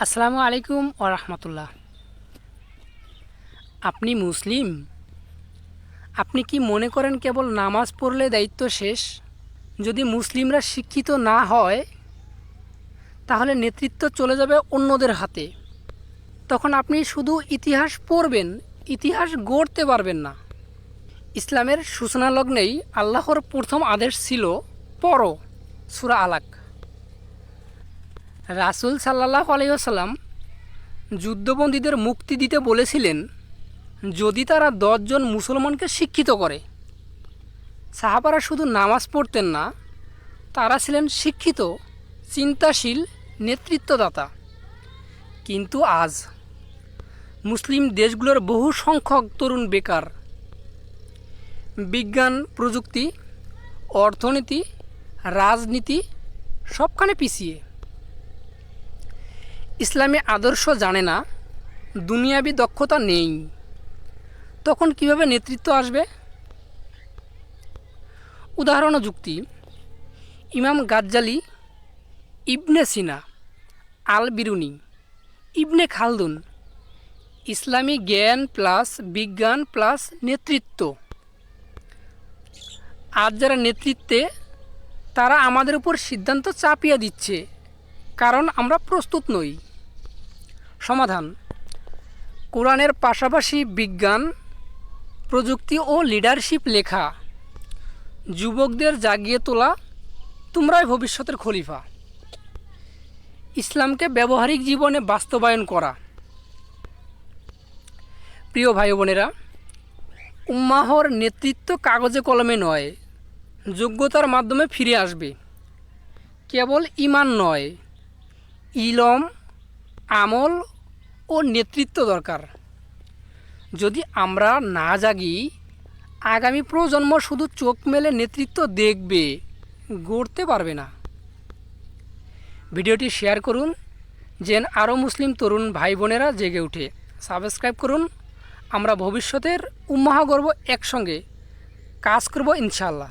আসসালামু আলাইকুম ও রহমতুল্লাহ। আপনি মুসলিম? আপনি কি মনে করেন কেবল নামাজ পড়লে দায়িত্ব শেষ? যদি মুসলিমরা শিক্ষিত না হয়, তাহলে নেতৃত্ব চলে যাবে অন্যদের হাতে। তখন আপনি শুধু ইতিহাস পড়বেন, ইতিহাস গড়তে পারবেন না। ইসলামের সূচনা লগ্নেই আল্লাহর প্রথম আদেশ ছিল পর সুরা আলাক। রাসুল সাল্লাহ আলাইসাল্লাম যুদ্ধবন্দীদের মুক্তি দিতে বলেছিলেন, যদি তারা দশজন মুসলমানকে শিক্ষিত করে। সাহাবারা শুধু নামাজ পড়তেন না, তারা ছিলেন শিক্ষিত, চিন্তাশীল নেতৃত্বদাতা। কিন্তু আজ মুসলিম দেশগুলোর বহু সংখ্যক তরুণ বেকার, বিজ্ঞান, প্রযুক্তি, অর্থনীতি, রাজনীতি সবখানে পিছিয়ে। ইসলামী আদর্শ জানে না, দুনিয়াবি দক্ষতা নেই, তখন কীভাবে নেতৃত্ব আসবে? উদাহরণ যুক্তি, ইমাম গাজ্জালি, ইবনে সিনা আল বিরুনি ইবনে খালদুন, ইসলামী জ্ঞান প্লাস বিজ্ঞান প্লাস নেতৃত্ব। আজ যারা নেতৃত্বে, তারা আমাদের উপর সিদ্ধান্ত চাপিয়ে দিচ্ছে, কারণ আমরা প্রস্তুত নই। সমাধান। কোরআনের পাশাপাশি বিজ্ঞান, প্রযুক্তি ও লিডারশিপ লেখা। যুবকদের জাগিয়ে তোলা তোমরাই ভবিষ্যতের খলিফা। ইসলামকে ব্যবহারিক জীবনে বাস্তবায়ন করা। প্রিয় ভাই বোনেরা, উম্মাহর নেতৃত্ব কাগজে কলমে নয়, যোগ্যতার মাধ্যমে ফিরে আসবে। কেবল ইমান নয়, ইলম আমল ও নেতৃত্ব দরকার। যদি আমরা না জাগি, আগামী প্রজন্ম শুধু চোখ মেলে নেতৃত্ব দেখবে, গড়তে পারবে না। ভিডিওটি শেয়ার করুন, যেন আরও মুসলিম তরুণ ভাই বোনেরা জেগে উঠে সাবস্ক্রাইব করুন, আমরা ভবিষ্যতের উম্মাহ গর্ব একসঙ্গে। কাজ করব ইনশাল্লাহ